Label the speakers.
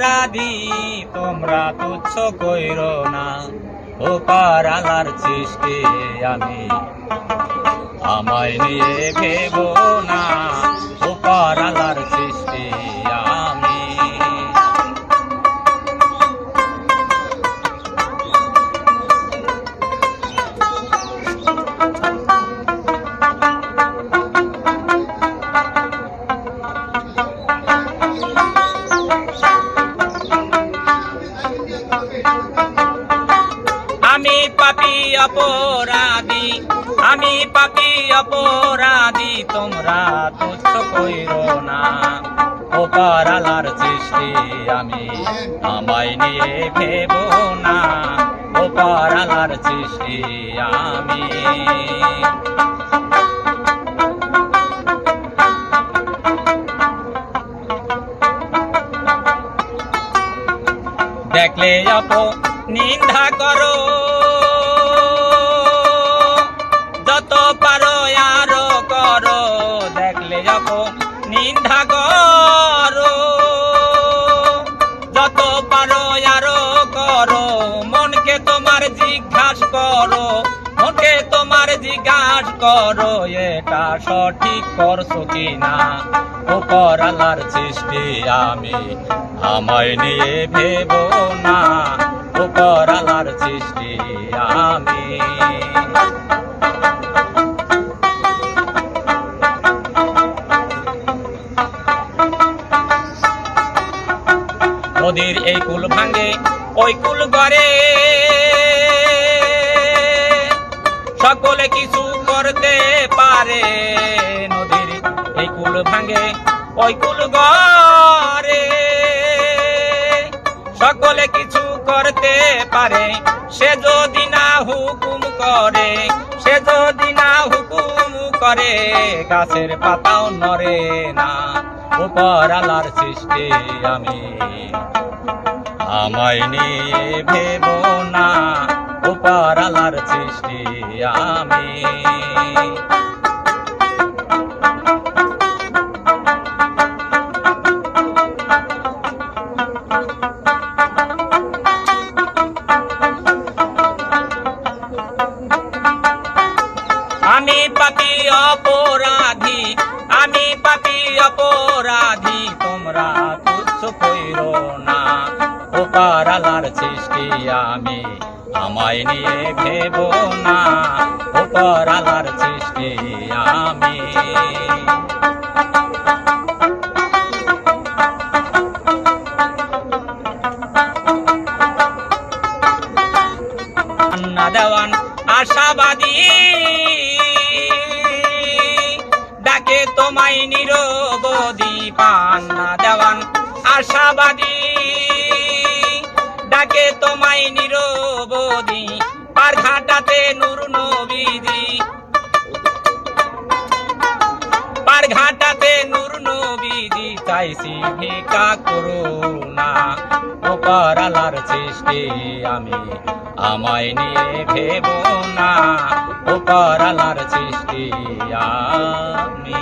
Speaker 1: অপরাধী, তোমরা তুচ্ছ কইর না। ও পারালার সৃষ্টি আমি। আমায় নিয়ে ভেব না ও পারালার সৃষ্টি পাপি অপরাধী, আমি পাপি অপরাধী, তোমরা তুচ্ছ কইর না। ও পারালার সৃষ্টি আমি আমায় নিয়ে ভেব না। ও পারালার সৃষ্টি আমি দেখলে অপ নিন্দা করো। যত পারো, আরও করো। দেখলে অপ নিন্দা করো। যত পারো, আরও করো। মনকে তোমার জিজ্ঞাসা করো। মনকে তোমার জিজ্ঞাসা করো, এটা সঠিক করছ কিনা? উপর আল্লাহর সৃষ্টি, আমি আমায় নিয়ে ভেব না। উপর আল্লাহর সৃষ্টি, আমি নদীর এই কুল ভাঙে, ওই কুল গড়ে। সকলে কিছু করতে পারে, নদীর এই কুল ভাঙে, ওই কুল গড়ে। সকলে কিছু করতে পারে, সে যদি না হুকুম করে, সে যদি না হুকুম করে, গাছের পাতাও নরে না। উপর আলার সৃষ্টি আমি। আমায় নিয়ে ভেব না উপর আলার সৃষ্টি আমি আমি। ও পারালার সৃষ্টি আমি। আমায় নিয়ে ভেব না ও পারালার সৃষ্টি আমি। দেওয়ান আশাবাদী। ডাকে তোমায় দেওয়ান আশাবাদী। ডাকে তোমায় নিরবধি পার ঘাটাতে নুর নবীদি পার ঘাটাতে নুর নবীজি চাইছি ভিকা করুণা উপর আলার সৃষ্টি আমি। আমায় নিয়ে ভেব না উপর আলার সৃষ্টি আমি।